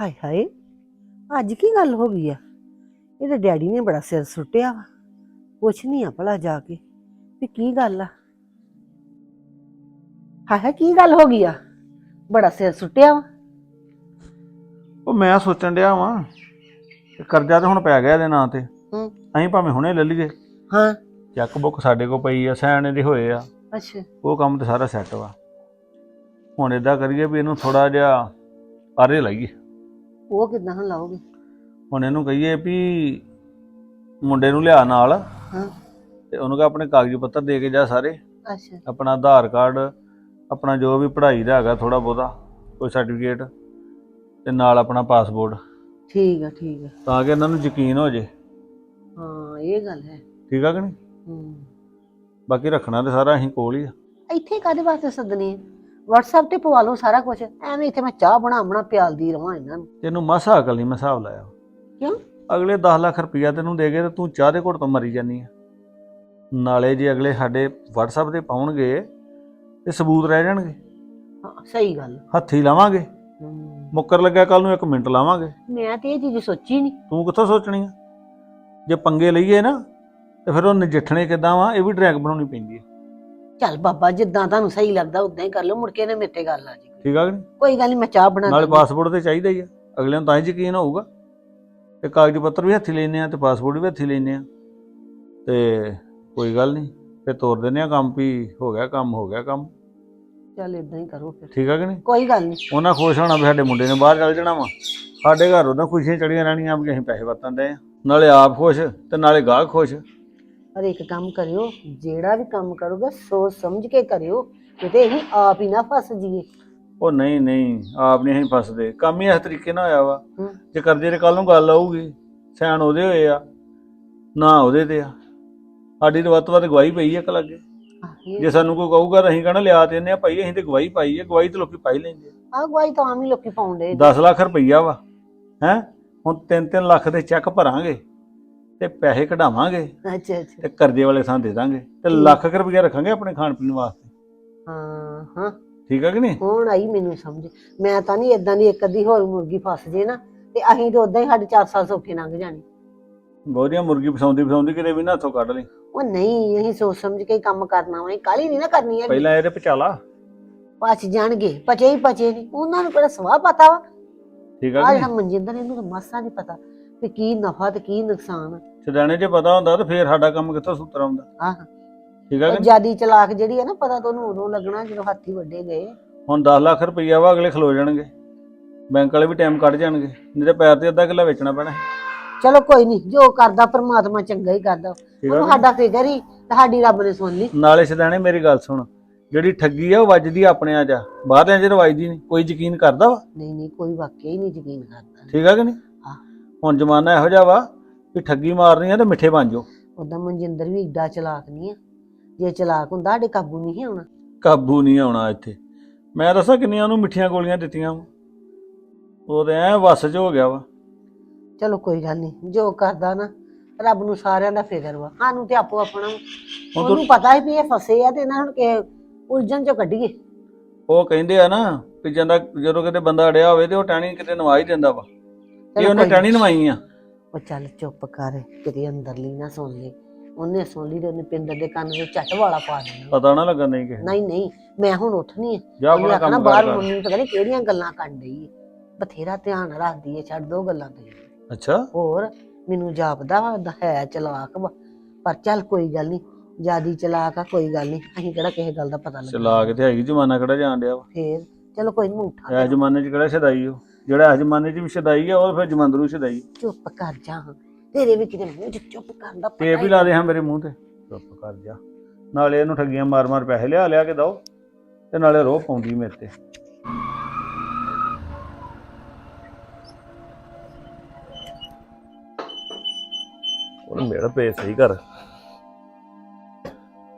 ਹਾਏ ਹਾਏ ਅੱਜ ਕੀ ਗੱਲ ਹੋ ਗਈ ਆ? ਇਹਦੇ ਡੈਡੀ ਨੇ ਬੜਾ ਸਿਰ ਸੁੱਟਿਆ ਵਾ। ਪੁੱਛ ਨਹੀਂ ਆ ਭਲਾ ਜਾ ਕੇ ਵੀ ਕੀ ਗੱਲ ਆ? ਹਾਏ ਹਾਏ ਕੀ ਗੱਲ ਹੋ ਗਈ ਆ? ਬੜਾ ਸਿਰ ਸੁੱਟਿਆ ਵਾ। ਉਹ ਮੈਂ ਸੋਚਣ ਡਿਆ ਵਾਂ ਕਿ ਕਰਜ਼ਾ ਤੇ ਹੁਣ ਪੈ ਗਿਆ ਇਹਦੇ ਨਾਂ ਤੇ। ਹੂੰ। ਅਸੀਂ ਭਾਵੇਂ ਹੁਣੇ ਲੈ ਲਈਏ। ਹਾਂ। ਚੈੱਕ ਬੁੱਕ ਸਾਡੇ ਕੋਲ ਪਈ ਆ ਸੈਨ ਇਹਦੇ ਹੋਏ ਆ। ਅੱਛਾ। ਉਹ ਕੰਮ ਤੇ ਸਾਰਾ ਸੈੱਟ ਵਾ। ਹੁਣ ਇਦਾਂ ਕਰੀਏ ਵੀ ਇਹਨੂੰ ਥੋੜਾ ਜਿਹਾ ਆਰੇ ਲਾਈਏ। ਉਹ ਕਿਦਾਂ ਹੁਣ ਲਾਓਗੇ? ਹੁਣ ਇਹਨੂੰ ਕਹੀਏ ਵੀ ਮੁੰਡੇ ਨੂੰ ਲਿਆ ਨਾਲ ਹਾਂ। ਤੇ ਉਹਨੂੰ ਕਹ ਆਪਣੇ ਕਾਗਜ਼ ਪੱਤਰ ਦੇ ਕੇ ਜਾ ਸਾਰੇ। ਅੱਛਾ। ਆਪਣਾ ਆਧਾਰ ਕਾਰਡ ਆਪਣਾ ਜੋ ਵੀ ਪੜ੍ਹਾਈ ਦਾ ਹੈਗਾ ਥੋੜਾ ਬਹੁਤਾ ਕੋਈ ਸਰਟੀਫਿਕੇਟ ਤੇ ਨਾਲ ਆਪਣਾ ਪਾਸਪੋਰਟ ਠੀਕ ਆ ਠੀਕ ਆ। ਤਾਂ ਕਿ ਇਹਨਾਂ ਨੂੰ ਯਕੀਨ ਹੋ ਜੇ। ਹਾਂ ਇਹ ਗੱਲ ਹੈ। ਠੀਕ ਆ ਕਿ ਨਹੀਂ? ਹੂੰ। ਬਾਕੀ ਰੱਖਣਾ ਤੇ ਸਾਰਾ ਅਸੀਂ ਕੋਲ ਹੀ ਆ। ਇੱਥੇ ਕਾਦੇ ਵਾਸਤੇ ਸੱਦਨੇ ਆ? WhatsApp ਤੇ ਪਵਾ ਲਓ ਸਾਰਾ ਕੁਝ ਐਵੇਂ ਇੱਥੇ ਮੈਂ ਚਾਹ ਬਣਾ ਬਣਾ ਪਿਆਲਦੀ ਰਵਾਂ ਇਹਨਾਂ ਨੂੰ। ਤੈਨੂੰ ਮਸਾ ਅਕਲ ਨਹੀਂ ਮੈਂ ਹਿਸਾਬ ਲਾਇਆ। ਕਿਉਂ? ਅਗਲੇ 10 ਲੱਖ ਰੁਪਈਆ ਤੈਨੂੰ ਦੇ ਗਏ ਤੇ ਤੂੰ ਚਾਹ ਦੇ ਘੁੱਟ ਤੋਂ ਮਰੀ ਜਾਨੀ ਆ। ਨਾਲੇ ਜੇ ਅਗਲੇ ਸਾਡੇ WhatsApp ਤੇ ਪਾਉਣਗੇ ਤੇ ਸਬੂਤ ਰਹਿ ਜਾਣਗੇ। ਹਾਂ ਸਹੀ ਗੱਲ। ਹੱਥੀ ਲਾਵਾਂਗੇ। ਹੂੰ। ਮੁੱਕਰ ਲੱਗਿਆ ਕੱਲ ਨੂੰ ਇੱਕ ਮਿੰਟ ਲਾਵਾਂਗੇ। ਮੈਂ ਤੇ ਇਹ ਚੀਜ਼ ਸੋਚੀ ਨਹੀਂ ਤੂੰ ਕਿੱਥੋਂ ਸੋਚਣੀ ਆ? ਜੇ ਪੰਗੇ ਲਈਏ ਨਾ ਤੇ ਫਿਰ ਉਹ ਨਜਿੱਠਣੇ ਕਿੱਦਾਂ ਵਾ ਇਹ ਵੀ ਡਰੈਗ ਬਣਾਉਣੀ ਪੈਂਦੀ ਆ। ਚੱਲ ਬਾਬਾ ਜਿੱਦਾਂ ਤੁਹਾਨੂੰ ਸਹੀ ਲੱਗਦਾ ਉਦਾਂ ਹੀ ਕਰ ਲਓ ਮੁੜ ਕੇ ਨੇ ਮੇਤੇ ਗੱਲ ਆ ਜੀ ਠੀਕ ਆ ਕਿ ਨਹੀਂ? ਕੋਈ ਗੱਲ ਨਹੀਂ ਮੈਂ ਚਾਹ ਬਣਾ ਨਾਲੇ ਦਿੰਦੀ। ਪਾਸਪੋਰਟ ਤੇ ਚਾਹੀਦਾ ਹੀ ਆ। ਅਗਲੇ ਨੂੰ ਤਾਂ ਹੀ ਯਕੀਨ ਹੋਊਗਾ। ਤੇ ਕਾਗਜ਼ ਪੱਤਰ ਵੀ ਹੱਥੀ ਲੈਨੇ ਆ ਤੇ ਪਾਸਪੋਰਟ ਵੀ ਹੱਥੀ ਲੈਨੇ ਆ। ਤੇ ਕੋਈ ਗੱਲ ਨਹੀਂ ਫਿਰ ਤੋਰ ਦਿੰਦੇ ਆ ਕੰਮ ਵੀ ਹੋ ਗਿਆ ਕੰਮ ਹੋ ਗਿਆ ਕੰਮ। ਚੱਲ ਇਦਾਂ ਹੀ ਕਰੋ ਫਿਰ। ਠੀਕ ਆ ਕਿ ਨਹੀਂ? ਕੋਈ ਗੱਲ ਨਹੀਂ ਉਹਨਾਂ ਖੁਸ਼ ਹੋਣਾ ਵੀ ਸਾਡੇ ਮੁੰਡੇ ਨੇ ਬਾਹਰ ਚੱਲ ਜਾਣਾ ਵਾ। ਸਾਡੇ ਘਰ ਉਹਦਾ ਖੁਸ਼ੀਆਂ ਚੜੀਆਂ ਰਹਿਣੀਆਂ ਵੀ ਅਸੀਂ ਪੈਸੇ ਵਰਤਣ ਦੇ ਆ। ਨਾਲੇ ਆਪ ਖੁਸ਼ ਤੇ ਨਾਲੇ ਗਾਹਕ ਖੁਸ਼। ਪਰ ਇੱਕ ਕੰਮ ਕਰਿਓ ਜਿਹੜਾ ਵੀ ਕੰਮ ਕਰੋਗੇ ਸੋਚ ਸਮਝ ਕੇ ਕਰਿਓ ਕਿਤੇ ਅਸੀਂ ਆਪ ਹੀ ਨਾ ਫਸ ਜਾਈਏ। ਉਹ ਨਹੀਂ ਨਹੀਂ ਆਪ ਨਹੀਂ ਅਸੀਂ ਫਸਦੇ। ਕੰਮ ਹੀ ਇਸ ਤਰੀਕੇ ਨਾਲ ਹੋਇਆ ਵਾ। ਹੂੰ। ਜੇ ਕਰਦੇ ਤੇ ਕੱਲ ਨੂੰ ਗੱਲ ਆਊਗੀ ਸੈਨ ਉਹਦੇ ਹੋਏ ਆ ਨਾ ਉਹਦੇ ਤੇ ਆ। ਸਾਡੀ ਤਾਂ ਵੱਧ ਤੋਂ ਵੱਧ ਗਵਾਹੀ ਪਈ ਆ ਇੱਕ ਲੱਗੇ। ਜੇ ਸਾਨੂੰ ਕੋਈ ਕਹੂਗਾ ਤਾਂ ਅਸੀਂ ਕਹਣਾ ਲਿਆ ਤੇ ਇਹਨੇ ਆ ਭਾਈ ਅਸੀਂ ਤੇ ਗਵਾਹੀ ਪਾਈ ਹੈ ਗਵਾਹੀ ਤੇ ਲੋਕੀ ਪਾਈ ਲੈਂਦੇ ਆ। ਗਵਾਈ ਤਾਂ ਆਮ ਹੀ ਲੋਕੀ ਪਾਉਂਦੇ। 10 ਲੱਖ ਰੁਪਈਆ ਵਾ। ਹੈ? ਹੁਣ 3-3 ਲੱਖ ਦੇ ਚੈੱਕ ਭਰਾਂਗੇ। ਤੇ ਪੈਸੇ ਕਢਾਵਾਂਗੇ ਅੱਛਾ ਅੱਛਾ। ਤੇ ਕਰਜ਼ੇ ਵਾਲੇ ਥਾਂ ਦੇ ਦਾਂਗੇ ਤੇ ਲੱਖ ਕੁ ਰੁਪਈਆ ਰੱਖਾਂਗੇ ਆਪਣੇ ਖਾਣ ਪੀਣ ਵਾਸਤੇ। ਹਾਂ ਹਾਂ। ਠੀਕ ਆ ਕਿ ਨਹੀਂ? ਹੁਣ ਆਈ ਮੈਨੂੰ ਸਮਝ। ਮੈਂ ਤਾਂ ਨਹੀਂ ਇਦਾਂ ਦੀ ਇੱਕ ਅੱਧੀ ਹੋਰ ਮੁਰਗੀ ਫਸ ਜੇ ਨਾ ਤੇ ਅਸੀਂ ਤਾਂ ਉਦਾਂ ਹੀ ਸਾਡੇ 4 ਸਾਲ ਸੌਖੇ ਲੰਘ ਜਾਣੇ। ਬਹੁਤੀਆਂ ਮੁਰਗੀ ਫਸਾਉਂਦੀ ਫਸਾਉਂਦੀ ਕਿਤੇ ਵੀ ਨਾ ਹੱਥੋਂ ਕੱਢ ਲਈ। ਉਹ ਨਹੀਂ ਅਸੀਂ ਸੋਚ ਸਮਝ ਕੇ ਹੀ ਕੰਮ ਕਰਨਾ ਵਾ ਕਾਲੀ ਨਹੀਂ ਨਾ ਕਰਨੀ ਹੈ ਪਹਿਲਾਂ ਇਹਦੇ ਪਚਾਲਾ। ਪਚ ਜਾਣਗੇ ਪਚੇ ਹੀ ਪਚੇ ਨਹੀਂ ਉਹਨਾਂ ਨੂੰ ਕਿਹੜਾ ਸਵਾਹ ਪਤਾ ਵਾ? ਠੀਕ ਆ ਕਿ ਜਿਹੜਾ ਨਹੀਂ? ਮਨਜਿੰਦਰ ਇਹਨੂੰ ਤਾਂ ਮਾਸਾ ਨਹੀਂ ਪਤਾ। ਵੀ ਕੀ ਨਫਾ ਤੇ ਕੀ ਨੁਕਸਾਨ ਸਿਧਾਣੇ ਜੇ ਪਤਾ ਹੁੰਦਾ ਤਾਂ ਫੇਰ ਸਾਡਾ ਕੰਮ ਕਿੱਥੋਂ ਸੁਤਰ ਆਉਂਦਾ। ਆਹ ਠੀਕ ਆ ਕਿ ਨਹੀਂ? ਜਿਆਦੀ ਚਲਾਕ ਜਿਹੜੀ ਹੈ ਨਾ ਪਤਾ ਤਾਂ ਉਹਨੂੰ ਉਦੋਂ ਲੱਗਣਾ ਜਦੋਂ ਹਾਥੀ ਵੱਡੇ ਗਏ। ਹੁਣ 10 ਲੱਖ ਰੁਪਈਆ ਵਾ ਅਗਲੇ ਖਲੋ ਜਾਣਗੇ। ਬੈਂਕ ਵਾਲੇ ਵੀ ਟਾਈਮ ਕੱਢ ਜਾਣਗੇ। ਨਹੀਂ ਤੇ ਪੈਰ ਤੇ ਅੱਧਾ ਕਿੱਲਾ ਵੇਚਣਾ ਪੈਣਾ। ਚਲੋ ਕੋਈ ਨਹੀਂ ਜੋ ਕਰਦਾ ਪ੍ਰਮਾਤਮਾ ਚੰਗਾ ਹੀ ਕਰਦਾ। ਠੀਕ ਆ ਉਹਨੂੰ ਕਿ ਸਾਡਾ ਫਿਕਰ ਹੀ ਤੁਹਾਡੀ ਰੱਬ ਨੇ ਸੁਣ ਲਈ? ਨਾਲੇ ਸਿਧਾਣੇ ਮੇਰੀ ਗੱਲ ਸੁਣ। ਜਿਹੜੀ ਠੱਗੀ ਆ ਉਹ ਵੱਜਦੀ ਆ ਆਪਣੇ ਆ ਜਾ ਬਾਹਰਲਿਆਂ 'ਚ ਤਾਂ ਵੱਜਦੀ ਨਹੀਂ। ਕੋਈ ਯਕੀਨ ਕਰਦਾ ਵਾ? ਨਹੀਂ ਨਹੀਂ ਕੋਈ ਵਾਕਿਆ ਹੀ ਨਹੀਂ ਯਕੀਨ ਕਰਦਾ। ਠੀਕ ਆ ਕਿ ਨਹੀਂ। ਹੁਣ ਜ਼ਮਾਨਾ ਇਹੋ ਜਿਹਾ ਵਾ ਵੀ ਠੱਗੀ ਮਾਰਨੀ ਆ ਤੇ ਮਿੱਠੇ ਬਣ ਜਾਓ। ਉਦਾਂ ਮਨਜਿੰਦਰ ਵੀ ਏਡਾ ਚਲਾਕ ਨਹੀਂ ਆ। ਜੇ ਚਲਾਕ ਹੁੰਦਾ ਸਾਡੇ ਕਾਬੂ ਨਹੀਂ ਸੀ ਆਉਣਾ। ਕਾਬੂ ਨਹੀਂ ਆਉਣਾ ਇੱਥੇ। ਮੈਂ ਦੱਸਾਂ ਕਿੰਨੀਆਂ ਉਹਨੂੰ ਮਿੱਠੀਆਂ ਗੋਲੀਆਂ ਦਿੱਤੀਆਂ ਵਾ। ਉਹ ਤੇ ਐ ਵਸ 'ਚ ਹੋ ਗਿਆ ਵਾ। ਚਲੋ ਕੋਈ ਗੱਲ ਨਹੀਂ ਜੋ ਕਰਦਾ ਨਾ ਰੱਬ ਨੂੰ ਸਾਰਿਆਂ ਦਾ ਫਿਕਰ ਵਾ। ਸਾਨੂੰ ਤੇ ਆਪੋ ਆਪਣਾ ਹੁਣ ਉਹਨੂੰ ਤੂੰ ਪਤਾ ਹੈ ਵੀ ਇਹ ਫਸੇ ਆ ਤੇ ਇਹਨਾਂ ਨੂੰ ਕਿ ਉਲਝਣ ਚੋਂ ਕੱਢੀਏ। ਉਹ ਕਹਿੰਦੇ ਆ ਨਾ ਵੀ ਜਾਂਦਾ ਜਦੋਂ ਕਿਤੇ ਬੰਦਾ ਅੜਿਆ ਹੋਵੇ ਤੇ ਉਹ ਟਾਣੀ ਕਿਤੇ ਨਵਾ ਹੀ ਦਿੰਦਾ ਵਾ। ਇਹ ਉਹਨੇ ਟਾਣੀ ਨਵਾਈ ਆ। ਉਹ ਚੱਲ ਚੁੱਪ ਕਰ ਕਿਤੇ ਅੰਦਰਲੀ ਨਾ ਸੁਣ ਲੈ। ਉਹਨੇ ਸੁਣ ਲਈ ਤੇ ਉਹਨੇ ਪਿੰਦਰ ਦੇ ਕੰਨ ਵਿੱਚ ਝੱਟ ਵਾਲਾ ਪਾ ਦੇਣਾ। ਪਤਾ ਨਾ ਲੱਗਣ ਨਹੀਂ ਕਿਸੇ ਨੂੰ। ਨਹੀਂ ਨਹੀਂ ਮੈਂ ਹੁਣ ਉੱਠਣੀ ਹੈ ਜਾ ਉਹਨੇ ਆਪਣਾ ਕੰਮ ਬਾਹਰ ਕਰ। ਮੰਮੀ ਪਤਾ ਨਹੀਂ ਕਿਹੜੀਆਂ ਗੱਲਾਂ ਕਰਨ ਡਈ ਹੈ ਬਥੇਰਾ ਧਿਆਨ ਰੱਖਦੀ ਹੈ ਛੱਡ ਦੋ ਗੱਲਾਂ ਤੇ। ਅੱਛਾ। ਹੋਰ ਮੈਨੂੰ ਜਾਪਦਾ ਵਾ ਉਹਦਾ ਹੈ ਚਲਾਕ ਵਾ। ਪਰ ਚੱਲ ਕੋਈ ਗੱਲ ਨਹੀਂ ਜਿਆਦੀ ਚਲਾਕ ਆ ਕੋਈ ਗੱਲ ਨਹੀਂ ਅਸੀਂ ਕਿਹੜਾ ਕਿਸੇ ਗੱਲ ਦਾ ਪਤਾ ਲੱਗਾ ਚਲਾ ਕੇ ਤੇ ਹੈਗੀ ਜ਼ਮਾਨਾ ਕਿਹੜਾ ਜਾਣ ਡਿਆ ਵਾ। ਫੇਰ ਚਲੋ ਕੋਈ ਨਹੀਂ ਉਠਾ। ਇਹ ਜ਼ਮਾਨੇ 'ਚ ਕਿਹੜਾ ਛਦਾਈ ਉਹ ਜਿਹੜਾ ਇਸ ਜ਼ਮਾਨੇ 'ਚ ਵੀ ਛਦਾਈ ਆ ਉਹ ਫਿਰ ਜਮੰਦਰੂ ਛਦਾਈ। ਚੁੱਪ ਕਰ ਜਾ ਤੇਰੇ ਵੀ ਕਿਤੇ ਮੂੰਹ 'ਚ ਚੁੱਪ ਕਰਨ ਦਾ ਪਤਾ ਟੇਪ ਹੀ ਲਾ ਦੇ ਹਾਂ ਮੇਰੇ ਮੂੰਹ ਤੇ। ਚੁੱਪ ਕਰ ਜਾ। ਨਾਲੇ ਇਹਨੂੰ ਠੱਗੀਆਂ ਮਾਰ ਮਾਰ ਪੈਸੇ ਲਿਆ ਲਿਆ ਕੇ ਦਓ ਤੇ ਨਾਲੇ ਰੋਹ ਪਾਉਂਦੀ ਮੇਰੇ ਤੇ। ਉਹਨੇ ਮੇੜ ਪਏ ਸਹੀ ਘਰ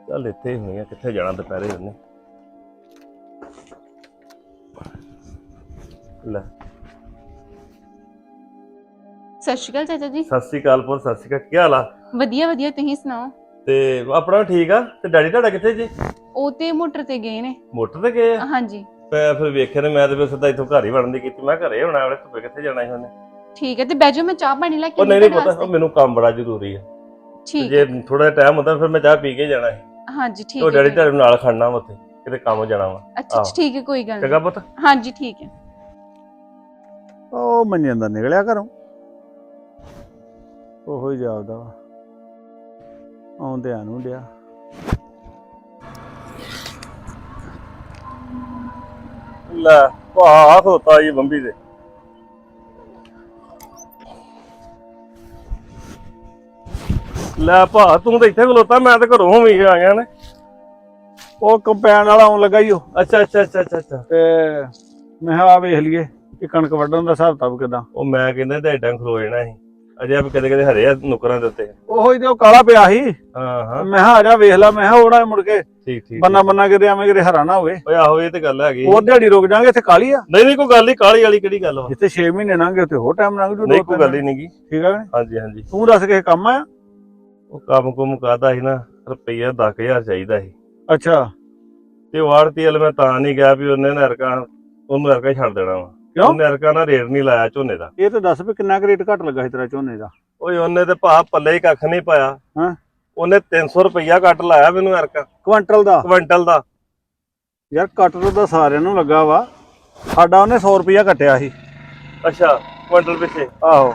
ਚੱਲ ਇੱਥੇ ਹੀ ਹੋਈਆਂ ਕਿੱਥੇ ਜਾਣਾ ਦੁਪਹਿਰੇ ਉਹਨੇ? ਲੈ। ਸਤਿ ਸ਼੍ਰੀ ਅਕਾਲ ਚਾਚਾ ਜੀ। ਸਤਿ ਸ੍ਰੀ ਅਕਾਲ ਪੁੱਤ ਸਤਿ ਸ੍ਰੀ ਅਕਾਲ। ਕੀ ਹਾਲ ਆ? ਵਧੀਆ ਵਧੀਆ ਤੁਸੀਂ ਸੁਣਾਓ? ਤੇ ਆਪਣਾ ਠੀਕ ਆ? ਤੇ ਡੈਡੀ ਤੁਹਾਡਾ ਕਿੱਥੇ ਜੀ? ਉਹ ਤੇ ਮੋਟਰ ਤੇ ਗਏ ਨੇ। ਮੋਟਰ ਤੇ ਗਏ ਆ? ਹਾਂਜੀ। ਮੈਂ ਫਿਰ ਵੇਖਿਆ ਤੇ ਮੈਂ ਤੇ ਫਿਰ ਸਿੱਧਾ ਇੱਥੋਂ ਘਰ ਹੀ ਵੜਨ ਦੀ ਕੀਤੀ। ਮੈਂ ਘਰੇ ਹੋਣਾ ਵਾਲੇ ਧੁੱਪੇ ਕਿੱਥੇ ਜਾਣਾ ਸੀ ਉਹਨੇ? ਠੀਕ ਹੈ ਤੇ ਬਹਿ ਜਾਓ ਮੈਂ ਚਾਹ ਪਾਣੀ ਲੈ ਕੇ ਉਹ ਨਹੀਂ ਨਹੀਂ ਪਤਾ ਉਹ ਮੈਨੂੰ ਕੰਮ ਬੜਾ ਜ਼ਰੂਰੀ ਤੇ ਠੀਕ ਜੇ ਥੋੜਾ ਟਾਈਮ ਹੁੰਦਾ ਫਿਰ ਮੈਂ ਚਾਹ ਪੀ ਕੇ ਜਾਣਾ ਸੀ। ਹਾਂਜੀ ਠੀਕ ਉਹ ਹੈ ਡੈਡੀ ਕੋਈ- ਤੁਹਾਡੇ ਨਾਲ ਖੜਨਾ ਵਾ ਉੱਥੇ ਕਿਤੇ ਕੰਮ ਜਾਣਾ ਵਾ। ਅੱਛਾ ਅੱਛਾ, ਠੀਕ ਹੈ ਕੋਈ ਗੱਲ ਚੰਗਾ ਨਹੀਂ। ਪੁੱਤ। ਹਾਂਜੀ ਠੀਕ ਹੈ ਉਹ ਮਨਜਿੰਦਰ ਨਿਕਲਿਆ ਘਰੋਂ। ਉਹੋ ਹੀ ਜਾਪਦਾ ਵਾ। ਆਉਂਦੇ ਆ ਨੂੰ ਡਿਆ। ਲੈ ਭਾ ਖੋਤਾ ਜੀ ਬੰਬੀ ਦੇ ਲੈ ਭਾ ਤੂੰ ਤਾਂ ਇੱਥੇ ਖਲੋਤਾ ਮੈਂ ਤਾਂ ਘਰੋਂ ਵੀ ਆ ਗਿਆ ਨੇ। ਉਹ ਕੰਪੈਨ ਵਾਲਾ ਆਉਣ ਲੱਗਾ ਈ ਉਹ। ਅੱਛਾ ਅੱਛਾ ਅੱਛਾ ਅੱਛਾ ਅੱਛਾ। ਤੇ ਮੈਂ ਕਿਹਾ ਆ ਵੇਖ ਲਈਏ ਕਿ ਕਣਕ ਵੱਢਣ ਦਾ ਹਿਸਾਬ ਕਿਤਾਬ ਕਿਦਾਂ। ਉਹ ਮੈਂ ਕਹਿੰਦਾ ਤੇ ਐਡਾ ਖਲੋ ਜਾਣਾ ਸੀ। ਅਜੇ ਆ ਵੀ ਕਦੇ ਕਦੇ ਹਰੇ ਆ ਨੁਕਰਾਂ ਦੇ ਉੱਤੇ। ਉਹੋ ਹੀ ਤੇ ਉਹ ਕਾਲਾ ਪਿਆ ਸੀ। ਹਾਂ ਹਾਂ। ਮੈਂ ਕਿਹਾ ਆ ਜਾ ਵੇਖ ਲੈ ਮੈਂ ਕਿਹਾ ਉਹੜਾ ਮੁੜ ਕੇ ਠੀਕ ਠੀਕ ਬੰਨਾ ਬੰਨਾ ਕਿਤੇ ਐਵੇਂ ਕਿਤੇ ਹਰਾ ਨਾ ਹੋਵੇ। ਓਏ ਆਹੋ ਇਹ ਤੇ ਗੱਲ ਹੈਗੀ। ਉਹ ਦਿਹਾੜੀ ਰੁਕ ਜਾਾਂਗੇ ਇੱਥੇ ਕਾਲੀ ਆ? ਨਹੀਂ ਨਹੀਂ ਕੋਈ ਗੱਲ ਨਹੀਂ ਕਾਲੀ ਵਾਲੀ ਕਿਹੜੀ ਗੱਲ ਵਾ? ਜਿੱਥੇ 6 ਮਹੀਨੇ ਲੰਘ ਗਏ ਉੱਥੇ ਹੋਰ ਟਾਈਮ ਲੰਘ ਜੂ ਨਹੀਂ ਕੋਈ ਗੱਲ ਹੀ ਨਹੀਂਗੀ ਠੀਕ ਆ ਕਿ? ਹਾਂਜੀ ਹਾਂਜੀ। ਤੂੰ ਦੱਸ ਕਿਸੇ ਕੰਮ ਆ? ਉਹ ਕੰਮ ਕੁਮ ਕਾਦਾ ਸੀ ਨਾ ਰੁਪਈਆ 10000 ਚਾਹੀਦਾ ਸੀ। ਅੱਛਾ। ਤੇ ਉਹ ਆੜਤੀ ਵਾਲ ਮੈਂ ਤਾਂ ਨਹੀਂ ਗਿਆ ਵੀ ਉਹਨੇ ਨਰਕਾ ਉਹਨੂੰ ਨਰਕਾ ਛੱਡ ਦੇਣਾ ਵਾ। ਕਿਉਂ? ਉਹਨੇ ਨਰਕਾ ਨਾਲ ਰੇਟ ਨਹੀਂ ਲਾਇਆ ਝੋਨੇ ਦਾ। ਇਹ ਤਾਂ ਦੱਸ ਵੀ ਕਿੰਨਾ ਕੁ ਰੇਟ ਘੱਟ ਲੱਗਾ ਸੀ ਤੇਰਾ ਝੋਨੇ ਦਾ? ਓਏ ਉਹਨੇ ਤੇ ਭਾ ਪੱਲੇ ਹੀ ਕੱਖ ਨਹੀਂ ਪਾਇਆ। ਹਾਂ। ਉਹਨੇ 300 ਰੁਪਈਆ ਕੱਟ ਲਾਇਆ ਮੈਨੂੰ ਨਰਕਾ ਕੁਆਂਟਲ ਦਾ? ਕੁਇੰਟਲ ਦਾ। ਯਾਰ ਕੱਟ ਤਾਂ ਸਾਰਿਆਂ ਨੂੰ ਲੱਗਾ ਵਾ। ਸਾਡਾ ਉਹਨੇ 100 ਰੁਪਿਆ ਕੱਟਿਆ ਸੀ। ਅੱਛਾ ਕੁਇੰਟਲ ਪਿੱਛੇ। ਆਹੋ।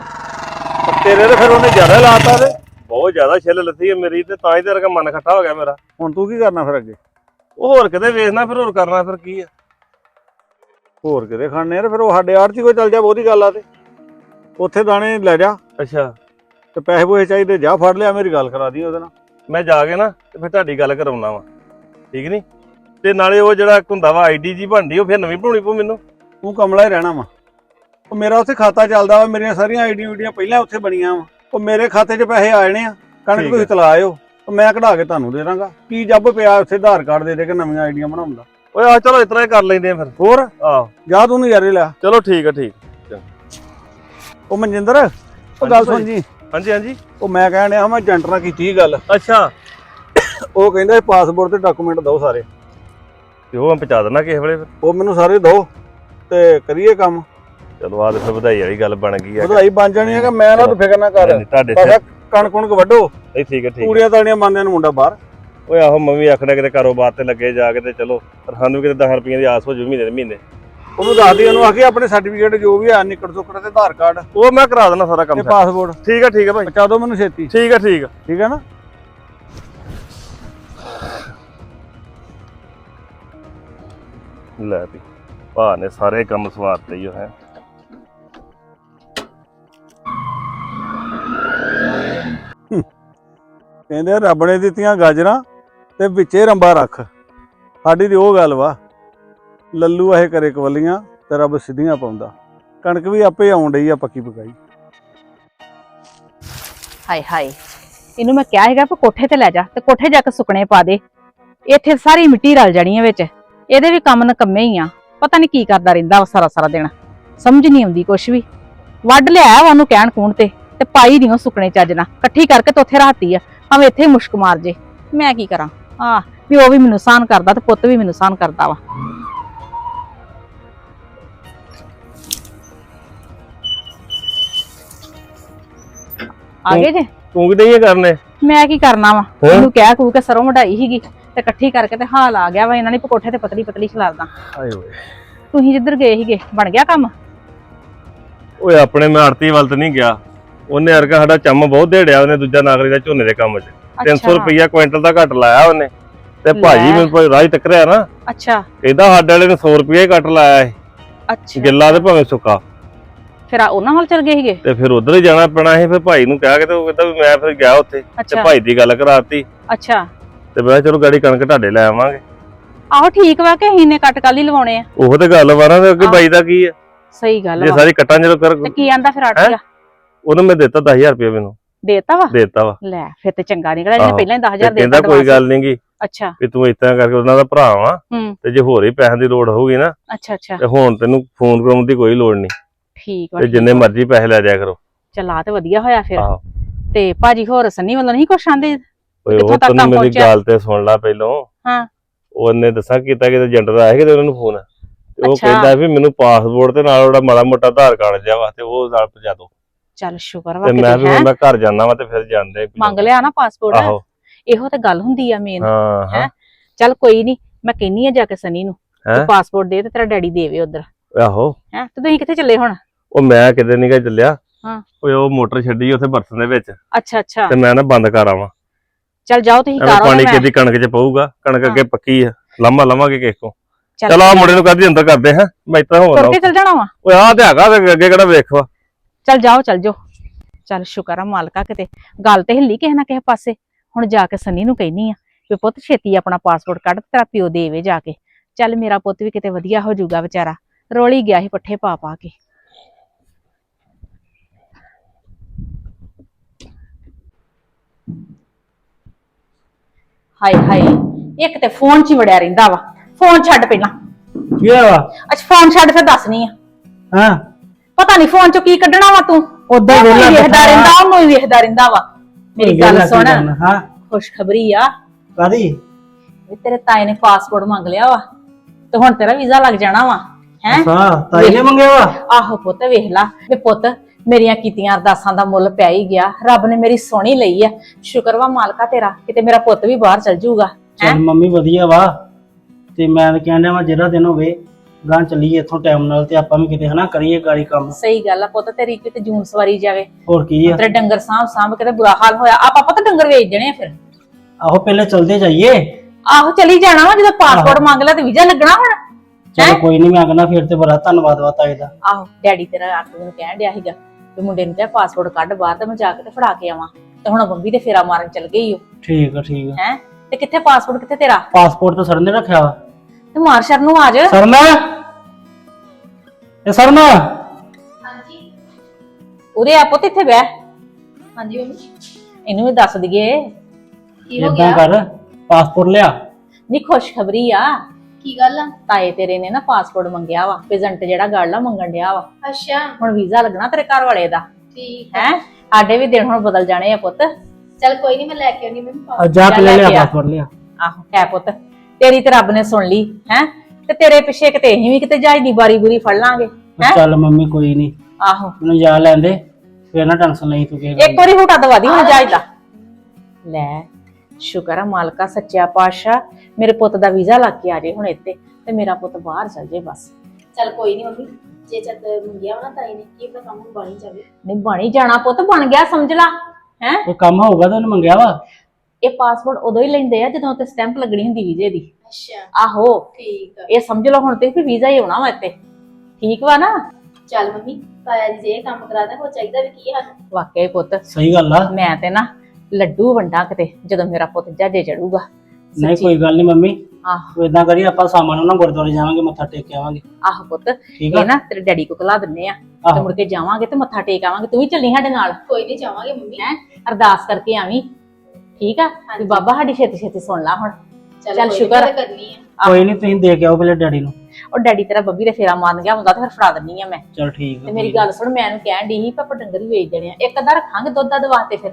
ਤੇਰੇ ਤੇ ਫਿਰ ਉਹਨੇ ਜ਼ਿਆਦਾ ਲਾਤਾ ਤੇ? ਬਹੁਤ ਜ਼ਿਆਦਾ ਛਿੱਲ ਲੱਥੀ ਹੈ ਮੇਰੀ ਤੇ ਤਾਂ ਹੀ ਤੇ ਰਕਾ ਮਨ ਖੱਟਾ ਹੋ ਗਿਆ ਮੇਰਾ। ਹੁਣ ਤੂੰ ਕੀ ਕਰਨਾ ਫਿਰ ਅੱਗੇ? ਉਹ ਹੋਰ ਕਿਤੇ ਵੇਖਣਾ ਫਿਰ ਹੋਰ ਕਰਨਾ ਫਿਰ ਕੀ ਆ? ਹੋਰ ਕਿਤੇ ਖਾਣੇ ਯਾਰ ਫਿਰ ਉਹ ਸਾਡੇ ਆੜ 'ਚ ਕੋਈ ਚੱਲ ਜਾ ਬਹੁਤੀ ਗੱਲ ਆ ਤੇ। ਉੱਥੇ ਦਾਣੇ ਲੈ ਜਾ। ਅੱਛਾ। ਤੇ ਪੈਸੇ ਪੂਸੇ ਚਾਹੀਦੇ ਜਾ ਫੜ ਲਿਆ ਮੇਰੀ ਗੱਲ ਕਰਾ ਦੀ ਉਹਦੇ ਨਾਲ। ਮੈਂ ਜਾ ਕੇ ਨਾ ਤੇ ਫਿਰ ਤੁਹਾਡੀ ਗੱਲ ਕਰਾਉਣਾ ਵਾ। ਠੀਕ ਨਹੀਂ ਤੇ ਨਾਲੇ ਉਹ ਜਿਹੜਾ ਹੁੰਦਾ ਵਾ ਆਈਡੀ ਜੀ ਬਣਦੀ ਉਹ ਫਿਰ ਨਵੀਂ ਬਣਾਉਣੀ ਪਊ ਮੈਨੂੰ। ਤੂੰ ਕਮਲਾ ਹੀ ਰਹਿਣਾ ਵਾ। ਉਹ ਮੇਰਾ ਉੱਥੇ ਖਾਤਾ ਚੱਲਦਾ ਵਾ ਮੇਰੀਆਂ ਸਾਰੀਆਂ ਆਈਡੀਆਂ ਵੀਡੀਆਂ ਪਹਿਲਾਂ ਉੱਥੇ ਬਣੀਆਂ ਵਾ। ਉਹ ਮੇਰੇ ਖਾਤੇ 'ਚ ਪੈਸੇ ਆ ਜਾਣੇ ਆ ਕਣਕ ਤੁਸੀਂ। ਤਲਾਇਓ। ਮੈਂ ਕਢਾ ਕੇ ਤੁਹਾਨੂੰ ਦੇ ਦਾਂਗਾ। ਕੀ ਜੱਬ ਪਿਆ ਉੱਥੇ ਆਧਾਰ ਕਾਰਡ ਦੇ ਦੇ ਕੇ ਨਵੀਆਂ ਆਈਡੀਆਂ ਬਣਾਉਂਦਾ ਓਏ ਆ ਚਲੋ ਇਤਨਾ ਹੀ ਕਰ ਲੈਂਦੇ ਆ ਫਿਰ। ਹੋਰ? ਆਹ। ਜਾ ਤੂੰ ਨਜ਼ਾਰੇ ਲਿਆ। ਚਲੋ ਠੀਕ ਆ ਠੀਕ। ਉਹ ਮਨਜਿੰਦਰ ਉਹ ਗੱਲ ਸੁਣ ਜੀ ਹਾਂਜੀ ਹਾਂਜੀ। ਉਹ ਮੈਂ ਕਹਿਣ ਡਿਆ ਮੈਂ ਏਜੰਟ ਨਾਲ ਕੀਤੀ ਸੀ ਗੱਲ। ਅੱਛਾ। ਉਹ ਕਹਿੰਦਾ ਪਾਸਪੋਰਟ ਤੇ ਡਾਕੂਮੈਂਟ ਦਿਓ ਸਾਰੇ। ਤੇ ਉਹ ਮੈਂ ਪਹੁੰਚਾ ਦੇਣਾ ਕਿਸੇ ਵੇਲੇ ਫਿਰ। ਉਹ ਮੈਨੂੰ ਸਾਰੇ ਦਿਓ ਤੇ ਕਰੀਏ ਕੰਮ। ਚਲੋ ਆ ਤੇ ਫਿਰ ਵਧਾਈ ਵਾਲੀ ਗੱਲ ਬਣ ਗਈ ਆ। ਵਧਾਈ ਬਣ ਜਾਣੀ ਹੈ ਕਿ ਮੈਂ ਨਾ ਤੂੰ ਫਿਕਰ ਨਾ ਕਰ। ਨਹੀਂ, ਤੁਹਾਡੇ ਪੈਸਾ ਸਿਰ ਕਣਕ ਕੁਣਕ ਵੱਢੋ। ਨਹੀਂ ਠੀਕ ਹੈ ਠੀਕ ਹੈ। ਪੂਰੀਆਂ ਤਾਲੀਆਂ ਮੰਨਦੇ ਨੂੰ ਮੁੰਡਾ ਬਾਹਰ। ਓਏ ਆਹੋ ਮੈਂ ਵੀ ਆਖਣਾ ਕਿਤੇ ਕਾਰੋਬਾਰ ਤੇ ਲੱਗੇ ਜਾ ਕੇ ਤੇ ਚਲੋ ਪਰ ਸਾਨੂੰ ਵੀ ਕਿਤੇ 10 ਰੁਪਈਆਂ ਦੀ ਆਸ ਹੋ ਜੂ ਮਹੀਨੇ ਦੇ ਮਹੀਨੇ। ਉਹਨੂੰ ਦੱਸਦੀ ਉਹਨੂੰ ਆਖੀ ਆਪਣੇ ਸਰਟੀਫਿਕੇਟ ਜੋ ਵੀ ਆ ਨਿਕੜ ਸੁਕੜ ਤੇ ਆਧਾਰ ਕਾਰਡ ਉਹ ਮੈਂ ਕਰਾ ਦੇਣਾ ਸਾਰਾ ਕੰਮ ਤੇ। ਪਾਸਪੋਰਟ ਠੀਕ ਆ ਠੀਕ ਆ ਭਾਈ। ਪਹੁੰਚਾ ਦਿਓ ਮੈਨੂੰ ਛੇਤੀ। ਠੀਕ ਆ ਠੀਕ ਆ। ਠੀਕ ਹੈ ਨਾ? ਲੈ ਵੀ ਭਾ ਨੇ ਸਾਰੇ ਕੰਮ ਸਵਾਰਤੇ ਹੀ ਹੈ। ਕਹਿੰਦੇ ਰੱਬ ਨੇ ਦਿੱਤੀਆਂ ਗਾਜਰਾਂ ਤੇ ਵਿੱਚੇ ਰੰਬਾ ਰੱਖ। ਸਾਡੀ ਦੀ ਉਹ ਗੱਲ ਵਾ, ਲੱਲੂ ਇਹ ਕਰੇ ਕਵਲੀਆਂ ਤੇ ਰੱਬ ਸਿੱਧੀਆਂ ਪਾਉਂਦਾ। ਕਣਕ ਵੀ ਆਪੇ ਆਉਣ ਡਈ ਆ ਪੱਕੀ ਪਕਾਈ। ਹਾਏ ਹਾਏ, ਇਹਨੂੰ ਮੈਂ ਕਿਹਾ ਹੈਗਾ ਕਿ ਕੋਠੇ ਤੇ ਲੈ ਜਾ ਤੇ ਕੋਠੇ ਜਾ ਕੇ ਸੁੱਕਣੇ ਪਾ ਦੇ। ਇੱਥੇ ਸਾਰੀ ਮਿੱਟੀ ਰਲ ਜਾਣੀ ਹੈ ਵਿੱਚ। ਇਹਦੇ ਵੀ ਕੰਮ ਨਕੰਮੇ ਹੀ ਆ। ਪਤਾ ਨਹੀਂ ਕੀ ਕਰਦਾ ਰਹਿੰਦਾ ਵਾ ਸਾਰਾ ਸਾਰਾ ਦਿਨ। ਸਮਝ ਨਹੀਂ ਆਉਂਦੀ ਕੁਛ ਵੀ। ਵੱਢ ਲਿਆ ਉਹਨੂੰ ਕਹਿਣ ਕੂਣ ਤੇ ਤੇ ਪਾਈ ਨਹੀਂ ਉਹ ਸੁੱਕਣੇ ਚੱਜ ਨਾਲ। ਇਕੱਠੀ ਕਰਕੇ ਤੇ ਰਾਤੀ ਆ। ਭਾਵੇਂ ਇੱਥੇ ਮੁਸ਼ਕ ਮਾਰ ਜੇ। ਮੈਂ ਕੀ ਕਰਾਂ? ਆ ਵੀ ਉਹ ਵੀ ਮੈਨੂੰ ਸਾਨ ਕਰਦਾ ਤੇ ਪੁੱਤ ਵੀ ਮੈਨੂੰ ਸਾਨ ਕਰਦਾ ਵਾ। ਆ ਗਏ ਜੇ? ਤੂੰ ਕਿ ਨਹੀਂ ਕਰਨੇ? ਮੈਂ ਕੀ ਕਰਨਾ ਵਾ? ਹੈਂ? ਉਹਨੂੰ ਕਹਿ ਕੂ ਕੇ ਸਰੋਂ ਵਢਾਈ ਸੀਗੀ ਤੇ ਇਕੱਠੀ ਕਰਕੇ ਤੇ ਹਾਲ ਆ ਗਿਆ ਵਾ ਇਹਨਾਂ ਨੇ ਪਕੋਠੇ ਤੇ ਪਤਲੀ ਪਤਲੀ ਖਿਲਾਰਦਾ। ਆਏ ਓਏ। ਤੁਸੀਂ ਜਿੱਧਰ ਗਏ ਸੀਗੇ ਬਣ ਗਿਆ ਕੰਮ? ਓਏ ਆਪਣੇ ਮੈਂ ਆੜਤੀ ਵੱਲ ਤੇ ਨਹੀਂ ਗਿਆ। ਉਹਨੇ ਅਰਗਾ ਸਾਡਾ ਚੰਮ ਬਹੁਤ ਦੇੜਿਆ ਉਹਨੇ ਦੂਜਾ ਨਾਗਰੀ ਦਾ ਝੋਨੇ ਦੇ ਕੰਮ 'ਚ। 300 ਰੁਪਈਆ ਕੁਇੰਟਲ ਦਾ ਘੱਟ ਲਾਇਆ ਉਹਨੇ ਤੇ ਭਾਜੀ। ਮੈਨੂੰ ਰਾਜ ਟੱਕਰਿਆ ਨਾ। ਅੱਛਾ। ਕਹਿੰਦਾ ਸਾਡੇ ਵਾਲੇ ਨੇ 100 ਰੁਪਈਆ ਹੀ ਕੱਟ ਲਾਇਆ ਸੀ ਅੱਛਾ। ਗਿੱਲਾ ਤੇ ਭਾਵੇਂ ਸੁੱਕਾ। ਫਿਰ ਆ ਉਹਨਾਂ ਨਾਲ ਚਲ ਗਏ ਸੀਗੇ? ਤੇ ਫਿਰ ਉਧਰ ਹੀ ਜਾਣਾ ਪੈਣਾ ਸੀ ਫਿਰ ਭਾਈ ਨੂੰ ਕਹਿ ਕੇ ਤੇ ਉਹ ਕਹਿੰਦਾ ਵੀ ਮੈਂ ਫਿਰ ਗਿਆ ਉੱਥੇ ਤੇ ਭਾਈ ਦੀ ਗੱਲ ਕਰਾਤੀ। ਅੱਛਾ। ਤੇ ਮੈਂ ਚਲੋ ਗਾੜੀ ਕਣਕ ਢਾਡੇ ਲੈ ਆਵਾਂਗੇ। ਆਹੋ ਠੀਕ ਵਾ ਕਿ ਅਸੀਂ ਨੇ ਕੱਟ ਕੱਲ ਹੀ ਲਵਾਉਣੇ ਆ। ਉਹ ਤੇ ਗੱਲ ਵਾ ਨਾ ਤੇ ਅੱਗੇ। ਬਾਈ ਦਾ ਕੀ ਆ? ਸਹੀ ਗੱਲ ਜੇ ਵਾ। ਸਾਰੀ ਕੱਟਾਂ ਜਦੋਂ ਕਰ। ਤੇ ਕੀ ਆਂਦਾ ਫਿਰ ਆਟੀਆ ਉਹਨੂੰ ਮੈਂ ਦਿੱਤਾ 10000 ਰੁਪਏ ਮੈਨੂੰ। ਦੇਤਾ ਵਾ? ਦੇਤਾ ਵਾ। ਲੈ ਫਿਰ ਤੇ ਚੰਗਾ ਨਿਕਲਿਆ ਆਹੋ। ਪਹਿਲਾਂ ਹੀ 10000 ਤੇ ਦੇ ਕਹਿੰਦਾ ਕੋਈ ਗੱਲ ਨਹੀਂਗੀ ਅੱਛਾ। ਵੀ ਤੂੰ ਇਤਨਾ ਕਰਕੇ ਉਹਨਾਂ ਦਾ ਭਰਾ ਵਾ ਤੇ ਜੇ ਹੋਰ ਹੀ ਪੈਸਿਆਂ ਦੀ ਲੋੜ ਹੋਊਗੀ ਨਾ ਅੱਛਾ ਅੱਛਾ। ਤੇ ਹੁਣ ਤੈਨੂੰ ਫੋਨ ਕਰਾਉਣ ਦੀ ਕੋਈ ਲੋੜ ਨਹੀਂ ਠੀਕ ਵਾ ਤੇ ਜਿੰਨੇ ਮਰਜ਼ੀ ਪੈਸੇ ਲੈ ਜਾਇਆ ਕਰੋ। ਚਲਾ ਤੇ ਵਧੀਆ ਹੋਇਆ ਫਿਰ। ਤੇ ਭਾਜੀ ਹੋਰ ਸੰਨੀ ਵੱਲੋਂ ਨਹੀਂ ਕੁਛ ਆਂਦੇ? ਕਿੱਥੋਂ ਤੱਕ ਕੰਮ ਮੇਰੀ? ਗੱਲ ਤੇ ਸੁਣ ਲੈ ਪਹਿਲੋਂ। ਹਾਂ। ਉਹਨੇ ਦੱਸਾਂ ਕੀਤਾ ਕਿ ਦਾ ਆਇਆ ਕਿਤੇ ਉਹਨਾਂ ਨੂੰ ਫੋਨ। ਉਹ। ਕਹਿੰਦਾ ਵੀ ਮੈਨੂੰ ਪਾਸਪੋਰਟ ਤੇ ਨਾਲ ਉਹਦਾ ਮਾੜਾ ਮੋਟਾ ਆਧਾਰ ਕਾਰਡ ਜਿਹਾ ਵਾ ਤੇ ਉਹ ਨਾਲ ਪਹੁੰਚਾ ਦਿਓ ਚੱਲ ਸ਼ੁਕਰ ਵਾ ਤੇ ਮੈਂ ਵੀ ਹੁਣ ਮੈਂ ਘਰ ਜਾਣਾ ਵਾ ਤੇ ਫਿਰ ਜਾਂਦੇ ਮੰਗ ਲਿਆ ਨਾ ਪਾਸਪੋਰਟ ਇਹੋ ਤੇ ਗੱਲ ਹੁੰਦੀ ਆ ਮੇਨ ਹਾਂ ਚੱਲ ਕੋਈ ਨਹੀਂ ਮੈਂ ਕਹਿੰਨੀ ਆ ਜਾ ਕੇ ਸਨੀ ਨੂੰ। ਹੈਂ? ਪਾਸਪੋਰਟ ਦੇ ਤੇ ਤੇਰਾ ਡੈਡੀ ਦੇਵੇ ਉਧਰ। ਆਹੋ। ਹੈ? ਤੇ ਤੁਸੀਂ ਕਿੱਥੇ ਚੱਲੇ ਹੁਣ? ਉਹ ਮੈਂ ਕਿਤੇ ਨਹੀਂ ਗਾ ਚੱਲਿਆ। ਹਾਂ। ਓਏ ਉਹ ਮੋਟਰ ਛੱਡੀ ਉੱਥੇ ਬਰਤਨ ਦੇ ਵਿੱਚ। ਅੱਛਾ ਅੱਛਾ। ਤੇ ਮੈਂ ਨਾ ਬੰਦ ਕਰ ਆਵਾਂ ਚੱਲ ਜਾਓ ਤੁਸੀਂ ਕਰੋ ਪਾਣੀ ਕਿਦੀ ਕਣਕ 'ਚ ਪਊਗਾ? ਕਣਕ। ਅੱਗੇ ਪੱਕੀ ਆ। ਲਾਮਾ ਲਵਾਂਗੇ ਕਿਸੇ ਕੋ ਚੱਲ ਆ। ਮੁੰਡੇ ਨੂੰ ਕਹਦੀ ਅੰਦਰ ਕਰਦੇ ਹਾਂ? ਮੈਂ ਇਤਨਾ ਹੋ ਤੁਰ ਕੇ ਚੱਲ ਜਾਣਾ ਵਾ? ਓਏ ਆ ਤੇ ਹੈਗਾ ਤੇ ਅੱਗੇ ਕਿਹੜਾ ਵੇਖਵਾ ਚੱਲ ਜਾਓ ਚੱਲ ਜਾਓ। ਚੱਲ ਸ਼ੁਕਰ ਆ ਮਾਲਕਾ ਕਿਤੇ। ਗੱਲ ਤੇ ਹਿੱਲੀ ਕਿਸੇ ਨਾ ਕਿਸੇ ਪਾਸੇ। ਹੁਣ ਜਾ ਕੇ ਸਨੀ ਨੂੰ ਕਹਿਨੀ ਆ ਵੀ ਪੁੱਤ ਛੇਤੀ ਆਪਣਾ ਪਾਸਪੋਰਟ ਕੱਢ ਤੇਰਾ ਪਿਓ ਦੇਵੇ ਜਾ ਕੇ। ਚੱਲ ਮੇਰਾ ਪੁੱਤ ਵੀ ਕਿਤੇ ਵਧੀਆ ਹੋ ਜਾਊਗਾ ਵਿਚਾਰਾ। ਰੋਲੀ ਗਿਆ ਸੀ ਪੱਠੇ ਪਾ ਪਾ ਕੇ। ਹਾਏ ਹਾਏ ਇੱਕ ਤੇ ਫੋਨ 'ਚ ਹੀ ਵੜਿਆ ਰਹਿੰਦਾ ਵਾ। ਫੋਨ ਛੱਡ ਪਹਿਲਾਂ। ਕੀ ਹੋਇਆ ਅੱਛਾ ਫੋਨ ਛੱਡ ਫਿਰ ਦੱਸਣੀ ਆ। ਹਾਂ? ਪਤਾ ਨਹੀਂ ਫੋਨ 'ਚੋਂ ਕੀ ਕੱਢਣਾ ਵਾ ਤੂੰ? ਉਦਾਂ ਉਹਨੂੰ ਵੇਲਾ ਹੀ ਵੇਖਦਾ ਬੈਠਾ ਰਹਿੰਦਾ ਉਹਨੂੰ ਹੀ ਵੇਖਦਾ ਰਹਿੰਦਾ ਵਾ। ਮੇਰੀ ਗੱਲ ਸੁਣ। ਹਾਂ। ਖੁਸ਼ਖਬਰੀ ਆ। ਕਾਦੀ? ਵੀ ਤੇਰੇ ਤਾਏ ਨੇ ਪਾਸਪੋਰਟ ਮੰਗ ਲਿਆ ਵਾ ਤੇ ਹੁਣ ਤੇਰਾ ਵੀਜ਼ਾ ਲੱਗ ਜਾਣਾ ਵਾ ਹੈ? ਹਾਂ ਤਾਈ ਨੇ ਮੰਗਿਆ ਵਾ? ਆਹੋ ਪੁੱਤ ਵੇਖ ਲਾ। ਵੀ ਪੁੱਤ ਮੇਰੀਆਂ ਕੀਤੀਆਂ ਅਰਦਾਸਾਂ ਦਾ ਮੁੱਲ ਪੈ ਹੀ ਗਿਆ। ਰੱਬ ਨੇ ਮੇਰੀ ਸੋਹਣੀ ਲਈ ਆ। ਸ਼ੁਕਰ ਵਾ ਮਾਲਕਾ ਤੇਰਾ ਕਿਤੇ ਮੇਰਾ ਪੁੱਤ ਵੀ ਬਾਹਰ ਚਲ ਜਾਊਗਾ ਹੈ? ਚੱਲ ਮੰਮੀ ਵਧੀਆ ਵਾ। ਤੇ ਮੈਂ ਤਾਂ ਕਹਿਣ ਡਿਆ ਵਾ ਜਿਹੜਾ ਦਿਨ ਹੋਵੇ ਗਾਂ ਚੱਲੀਏ ਇੱਥੋਂ ਟਾਈਮ ਨਾਲ ਤੇ ਆਪਾਂ ਵੀ ਕਿਤੇ ਹਨਾ ਕਰੀਏ ਗਾੜੀ ਕੰਮ। ਸਹੀ ਗੱਲ ਆ ਪੁੱਤ ਤੇਰੀ ਕਿਤੇ ਜੂਨ ਸਵਾਰੀ ਜਾਵੇ। ਹੋਰ ਕੀ ਆ? ਤੇਰੇ ਡੰਗਰ ਸਾਂਭ ਸਾਂਭ ਕੇ ਤੇ ਬੁਰਾ ਹਾਲ ਹੋਇਆ। ਆਪਾਂ ਪੁੱਤ ਡੰਗਰ ਵੇਚ ਦੇਣੇ ਆ ਫਿਰ। ਆਹੋ ਪਹਿਲੇ ਚਲਦੇ ਜਾਈਏ। ਆਹੋ ਚਲੀ ਜਾਣਾ ਵਾ ਜਦੋਂ ਪਾਸਪੋਰਟ ਮੰਗ ਲਿਆ ਤੇ ਵੀਜ਼ਾ ਲੱਗਣਾ ਹੁਣ। ਚਲੋ ਕੋਈ ਨਹੀਂ ਮੈਂ ਕਹਿੰਦਾ ਫਿਰ ਤੇ ਬੜਾ ਧੰਨਵਾਦ ਵਾ ਤਾਈ ਦਾ। ਆਹੋ ਡੈਡੀ ਤੇਰਾ ਆਖ ਮੈਨੂੰ ਕਹਿਣ ਡਿਆ ਸੀਗਾ ਵੀ ਮੁੰਡੇ ਨੂੰ ਤੇ ਪਾਸਪੋਰਟ ਕੱਢ ਬਾਹਰ ਤੇ ਮੈਂ ਜਾ ਕੇ ਤੇ ਫੜਾ ਕੇ ਆਵਾਂ। ਤੇ ਹੁਣ ਬੰਬੀ ਤੇ ਫੇਰਾ ਮਾਰਨ ਚਲ ਗਈ ਉਹ ਠੀਕ ਆ ਠੀਕ ਆ। ਹੈ? ਤੇ ਕਿੱਥੇ ਪਾਸਪੋਰਟ ਕਿੱਥੇ ਤੇਰਾ? ਪਾਸਪੋਰਟ ਤਾਂ ਸਰ ਨੇ ਰੱਖਿਆ ਵਾ। ਤੇ ਮਾਰ ਸ਼ਰ ਨੂੰ ਆ ਜਾ ਸਰਨਾ? ਇਹ ਸਰਨਾ? ਉਰੇ ਆ ਪੁੱਤ ਇੱਥੇ ਬਹਿ। ਹਾਂਜੀ ਮੰਮੀ। ਇਹਨੂੰ ਵੀ ਦੱਸ ਦਈਏ। ਕੀ ਹੋ ਇਦਾਂ ਗਿਆ? ਕਰ ਪਾਸਪੋਰਟ ਲਿਆ। ਨੀ ਖੁਸ਼ਖਬਰੀ ਆ। ਕੀ ਗੱਲ ਆ? ਤਾਏ ਤੇਰੇ ਨੇ ਨਾ ਪਾਸਪੋਰਟ ਮੰਗਿਆ ਵਾ ਪ੍ਰੈਜ਼ੈਂਟ ਜਿਹੜਾ ਗਾੜਲਾ ਮੰਗਣ ਡਿਆ ਵਾ। ਅੱਛਾ। ਹੁਣ ਵੀਜ਼ਾ ਲੱਗਣਾ ਤੇਰੇ ਘਰ ਵਾਲੇ ਦਾ। ਠੀਕ ਹੈ? ਸਾਡੇ ਵੀ ਦਿਨ ਹੁਣ ਬਦਲ ਜਾਣੇ ਆ ਪੁੱਤ। ਚੱਲ ਕੋਈ ਨਹੀਂ ਮੈਂ ਲੈ ਕੇ ਆਉਣੀ ਮੰਮੀ ਆ ਜਾ ਕੇ ਲੈ ਲਿਆ ਆ। ਪਾਸਪੋਰਟ ਲਿਆ। ਆਹੋ ਹੈ ਪੁੱਤ। ਤੇਰੀ ਤੇ ਰੱਬ ਨੇ ਸੁਣ ਲਈ ਹੈ? ਤੇ ਤੇਰੇ ਪਿੱਛੇ ਕਿਤੇ ਅਸੀਂ ਵੀ ਕਿਤੇ ਜਾਈ ਦੀ ਬਾਰੀ ਬੁਰੀ ਫੜ ਲਾਂਗੇ ਹੈ? ਚੱਲ ਮੰਮੀ ਕੋਈ ਨਹੀਂ। ਆਹੋ। ਮੈਨੂੰ ਜਾ ਲੈਂਦੇ ਫਿਰ ਨਾ ਟੈਨਸ਼ਨ ਲਈ ਤੂੰ ਕੀ ਇੱਕ ਵਾਰੀ ਹੁਟਾ ਦਵਾ ਦੀ ਹੁਣ ਜਾਇਦਾ ਲੈ ਸ਼ੁਕਰ ਆ ਮਾਲਕਾ ਸੱਚਿਆ ਪਾਤਸ਼ਾਹ ਮੇਰੇ ਪੁੱਤ ਦਾ ਵੀਜ਼ਾ ਲੱਗ ਕੇ ਆ ਜੇ ਹੁਣ ਇੱਥੇ ਤੇ ਮੇਰਾ ਪੁੱਤ ਬਾਹਰ ਚਲ ਜੇ ਬਸ। ਚੱਲ ਕੋਈ ਨਹੀਂ ਮੰਮੀ ਜੇ ਚੱਤ ਮੰਗਿਆ ਵਾ ਨਾ ਤਾਈ ਨੇ ਕੀ ਆਪਣਾ ਕੰਮ ਬਣੀ ਜਾਵੇ। ਨਹੀਂ ਬਣੀ ਜਾਣਾ ਪੁੱਤ ਬਣ ਗਿਆ ਸਮਝ ਲਾ ਹੈ? ਕੋਈ ਕੰਮ ਹੋਊਗਾ ਤਾਂ ਉਹਨੇ ਮੰਗਿਆ ਵਾ? ਇਹ ਪਾਸਪੋਰਟ ਉਦੋਂ ਹੀ ਲੈਂਦੇ ਆ ਜਦੋਂ ਤੇ ਸਟੈਂਪ ਲੱਗਣੀ ਹੁੰਦੀ ਵੀਜ਼ੇ ਦੀ। ਅੱਛਾ। ਆਹੋ। ਠੀਕ ਆ। ਇਹ ਸਮਝ ਲਓ ਹੁਣ ਤੇ ਵੀ ਵੀਜ਼ਾ ਹੀ ਆਉਣਾ ਵਾ ਇੱਥੇ। ਠੀਕ ਵਾ ਨਾ? ਚੱਲ ਮੰਮੀ ਤਾਇਆ ਜੀ ਇਹ ਕੰਮ ਕਰਾਦਾ ਹੋ ਚਾਹੀਦਾ ਵੀ ਕੀ ਹਨ ਵਾਕਿਆ ਹੀ ਪੁੱਤ ਸਹੀ ਗੱਲ ਆ। ਮੈਂ ਤੇ ਨਾ ਲੱਡੂ ਵੰਡਾ ਕਿਤੇ ਜਦੋਂ ਮੇਰਾ ਪੁੱਤ ਜੱਜੇ ਚੜੂਗਾ। ਨਹੀਂ ਕੋਈ ਗੱਲ ਨਹੀਂ ਮੰਮੀ। ਆਹ। ਤੂੰ ਇਦਾਂ ਕਰੀ ਆਪਾਂ ਸਾਮਾਨ ਨੂੰ ਨਾ ਗੁਰਦੁਆਰੇ ਜਾਵਾਂਗੇ ਮੱਥਾ ਟੇਕ ਕੇ ਆਵਾਂਗੇ। ਆਹ ਪੁੱਤ ਠੀਕ ਆ। ਇਹ ਨਾ ਤੇਰੇ ਡੈਡੀ ਕੋ ਕਲਾ ਦਿੰਨੇ ਆ। ਤੇ ਆਹੋ। ਮੁੜ ਕੇ ਜਾਵਾਂਗੇ ਤੇ ਮੱਥਾ ਟੇਕ ਆਵਾਂਗੇ ਤੂੰ ਵੀ ਚੱਲੀ ਸਾਡੇ ਨਾਲ। ਕੋਈ ਨਹੀਂ ਜਾਵਾਂਗੇ ਮੰਮੀ। ਹੈ ਅਰਦਾਸ ਕਰਕੇ ਆਵੀਂ। ਠੀਕ ਆ? ਵੀ। ਬਾਬਾ ਸਾਡੀ ਛੇਤੀ ਛੇਤੀ ਸੁਣ ਲਾ ਹੁਣ। ਚੱਲ ਸ਼ੁਕਰ ਕਰਨੀ ਆ। ਕੋਈ ਨਹੀਂ ਤੁਸੀਂ ਦੇ ਕੇ ਆਓ ਪਹਿਲੇ ਡੈਡੀ ਨੂੰ। ਉਹ ਡੈਡੀ ਤੇਰਾ ਬੱਬੀ ਦੇ ਫੇਰਾ ਮਾਰਨ ਗਿਆ ਹੁੰਦਾ ਤੇ ਫਿਰ ਫੜਾ ਦਿੰਨੀ ਆ ਮੈਂ। ਚਲ ਠੀਕ ਤੇ ਮੇਰੀ ਗੱਲ ਸੁਣ ਮੈਂ ਇਹਨੂੰ ਕਹਿਣ ਦੀ ਸੀ ਪਾਪਾ ਡੰਗਰ ਵੇਚ ਦੇਣੇ ਆ। ਇੱਕ ਅੱਧਾ ਰੱਖਾਂਗੇ ਦੁੱਧ ਦੱਧ ਵਾਸਤੇ ਫਿਰ।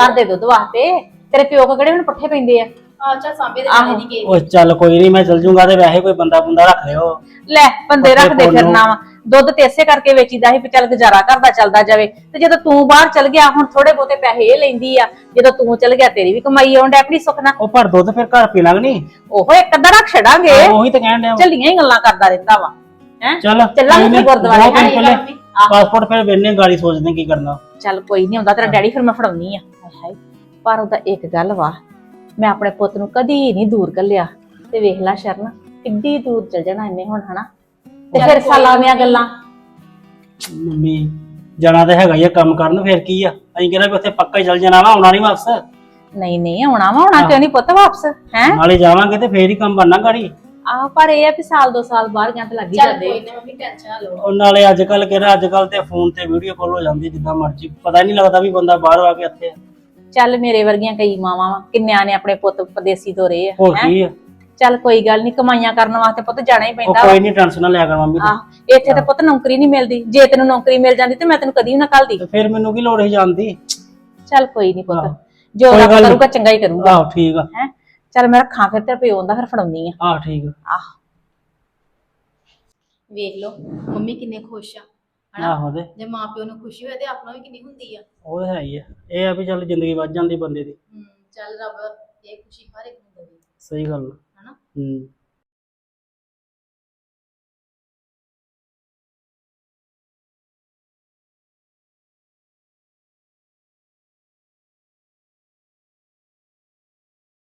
ਘਰ ਦੇ ਦੁੱਧ ਵਾਸਤੇ। ਤੇਰੇ ਪਿਓ ਕੋ ਕਿਹੜੇ ਹੁਣ ਪੱਠੇ ਪੈਂਦੇ ਆ? ਆ ਚੱਲ ਸਾਂਭੇ ਦੇ। ਜਾਣੇ ਨਹੀਂ ਗਏ ਉਹ ਚੱਲ ਕੋਈ ਨਹੀਂ ਮੈਂ ਚਲ ਜੂੰਗਾ ਤੇ ਵੈਸੇ ਕੋਈ ਬੰਦਾ ਬੰਦਾ ਰੱਖ ਲਿਓ। ਲੈ ਬੰਦੇ ਰੱਖਦੇ। ਫਿਰਨਾ ਵਾ। ਦੁੱਧ ਤੇ ਇਸੇ ਕਰਕੇ ਵੇਚੀਦਾ ਸੀ ਵੀ ਚੱਲ ਗੁਜ਼ਾਰਾ ਕਰਦਾ ਚੱਲਦਾ ਜਾਵੇ। ਤੇ ਜਦੋਂ ਤੂੰ ਬਾਹਰ ਚਲ ਗਿਆ ਹੁਣ ਥੋੜੇ ਬਹੁਤੇ ਪੈਸੇ ਇਹ ਲੈਂਦੀ ਆ। ਜਦੋਂ ਤੂੰ ਚਲ ਗਿਆ ਤੇਰੀ ਵੀ ਕਮਾਈ ਆਉਣ ਡੈ ਆਪਣੀ ਸੁੱਖ ਨਾਲ। ਉਹ ਪਰ ਦੁੱਧ ਫਿਰ ਘਰ ਪੀ ਲਾਂਗੇ ਨਹੀਂ ਉਹ ਇੱਕ ਅੱਧਾ ਰੱਖ ਛੜਾਂਗੇ ਉਹੀ ਤਾਂ ਕਹਿਣ ਡਿਆ ਵਾਂ। ਚੱਲੀਆਂ ਹੀ ਗੱਲਾਂ ਕਰਦਾ ਰਹਿੰਦਾ ਵਾ। ਹੈ? ਚੱਲ ਚੱਲਾਂਗੇ ਗੁਰਦੁਆਰੇ, ਦੋ ਹਾਂ, ਪਾਸਪੋਰਟ ਫਿਰ ਵੇਨੇ ਗਾੜੀ ਸੋਚਦੇ ਕੀ ਕਰਨਾ। ਚੱਲ ਕੋਈ ਨਹੀਂ ਹੁੰਦਾ ਤੇਰਾ ਡੈਡੀ ਫਿਰ ਮੈਂ ਫੜਾਉਣੀ ਆ। ਹਾਏ ਹਾਏ ਪਰ ਉਹਦਾ ਇੱਕ ਗੱਲ ਵਾ ਮੈਂ ਆਪਣੇ ਪੁੱਤ ਨੂੰ ਕਦੀ ਨਹੀਂ ਦੂਰ ਕੱਲਿਆ ਤੇ ਵੇਖ ਲੈ ਸ਼ਰਨ ਕਿੱਡੀ ਦੂਰ ਚਲ ਜਾਣਾ ਇਹਨੇ ਹੁਣ ਹਨਾ? ਤੇ ਫਿਰ ਕੋਈ ਸਾਲਾਂ ਨੀ। ਦੀਆਂ ਗੱਲਾਂ। ਮੰਮੀ ਜਾਣਾ ਤਾਂ ਹੈਗਾ ਹੀ ਆ ਕੰਮ ਕਰਨ ਫਿਰ ਕੀ ਆ? ਅਸੀਂ ਕਹਿੰਦਾ ਵੀ ਉੱਥੇ ਪੱਕਾ ਹੀ ਚੱਲ ਜਾਣਾ ਵਾ ਆਉਣਾ ਨਹੀਂ ਵਾਪਸ। ਨਹੀਂ ਨਹੀਂ ਆਉਣਾ ਵਾ ਆਉਣਾ ਕਿਉਂ ਨਹੀਂ ਪੁੱਤ ਵਾਪਸ ਹੈ? ਨਾਲੇ ਜਾਵਾਂਗੇ ਤੇ ਫੇਰ ਹੀ ਕੰਮ ਬਣਨਾ ਗਾੜੀ। ਆ ਪਰ ਇਹ ਆ ਵੀ ਸਾਲ ਦੋ ਸਾਲ ਬਾਹਰ ਜਾਂ ਤੇ ਲੱਗ ਹੀ ਚੱਲ ਜਾਂਦੇ ਕੋਈ ਨਾ ਮੰਮੀ ਟੈਨਸ਼ਨ ਨਾ ਲਓ। ਉਹ ਨਾਲੇ ਅੱਜ ਕੱਲ ਕਿਹੜਾ ਅੱਜ ਕੱਲ ਤੇ ਫੋਨ ਤੇ ਵੀਡੀਓ ਕਾਲ ਹੋ ਜਾਂਦੀ ਜਿੱਦਾਂ ਮਰਜ਼ੀ। ਪਤਾ ਹੀ ਨਹੀਂ ਲੱਗਦਾ ਵੀ ਬੰਦਾ ਬਾਹਰ ਆ ਕੇ ਇੱਥੇ ਆ। ਚੱਲ ਮੇਰੇ ਵਰਗੀਆਂ ਕਈ ਮਾਵਾਂ ਵਾ ਕਿੰਨਿਆਂ ਨੇ ਆਪਣੇ ਪੁੱਤ ਪਰਦੇਸੀ ਤੋਂ ਰਹੇ ਆ ਹੋਰ ਹੈਂ? ਕੀ ਆ? ਚੱਲ ਕੋਈ ਗੱਲ ਨਹੀਂ ਕਮਾਈਆਂ ਕਰਨ ਵਾਸਤੇ ਪੁੱਤ ਜਾਣਾ ਹੀ ਉਹ ਪੈਂਦਾ ਵਾ। ਕੋਈ ਨਹੀਂ ਟੈਨਸ਼ਨ ਨਾ ਲਿਆ ਕਰ ਮੰਮੀ ਤੂੰ। ਆਹ ਇੱਥੇ ਤੇ ਪੁੱਤ ਨੌਕਰੀ ਨਹੀਂ ਮਿਲਦੀ। ਜੇ ਤੈਨੂੰ ਨੌਕਰੀ ਮਿਲ ਜਾਂਦੀ ਤੇ ਮੈਂ ਤੈਨੂੰ ਕਦੀ ਵੀ ਨਾ ਕੱਲਦੀ ਤੇ ਫਿਰ ਮੈਨੂੰ ਕੀ ਲੋੜ ਹੈ ਜਾਂਦੀ ਚੱਲ ਕੋਈ ਨਹੀਂ ਪੁੱਤ। ਆਹੋ। ਜੋ ਕੋਈ ਰੱਬ ਨੀ। ਕਰੂਗਾ ਚੰਗਾ ਹੀ ਕਰੂਗਾ। ਆਹੋ ਠੀਕ ਆ। ਹੈ? ਚੱਲ ਮੈਂ ਰੱਖਾਂ ਫਿਰ ਤੇਰੇ ਪਿਓ ਦਾ ਫਿਰ ਫੜਾਉਣੀ ਆ। ਆਹ ਠੀਕ ਆ। ਆਹ। ਵੇਖ ਲਓ ਮੰਮੀ ਕਿੰਨੇ ਖੁਸ਼ ਆ। ਹਨਾ? ਆਹੋ ਤੇ। ਜੇ ਮਾਂ ਪਿਓ ਨੂੰ ਖੁਸ਼ੀ ਹੋਏ ਤੇ ਆਪਣਾ ਵੀ ਕਿੰਨੀ ਹੁੰਦੀ ਆ। ਉਹ ਤਾਂ ਹੈ ਹੀ ਆ। ਇਹ ਆ ਵੀ ਚੱਲ ਜ਼ਿੰਦਗੀ ਵੱਧ ਜਾਂਦੀ ਬੰਦੇ ਦੀ। ਹਮ, ਚੱਲ ਰੱਬ ਇਹ ਖੁਸ਼ੀ ਹਰ ਇੱਕ ਨੂੰ ਦੇਵੇ। ਸਹੀ ਗੱਲ ਆ। ਹਨਾ ਹੂੰ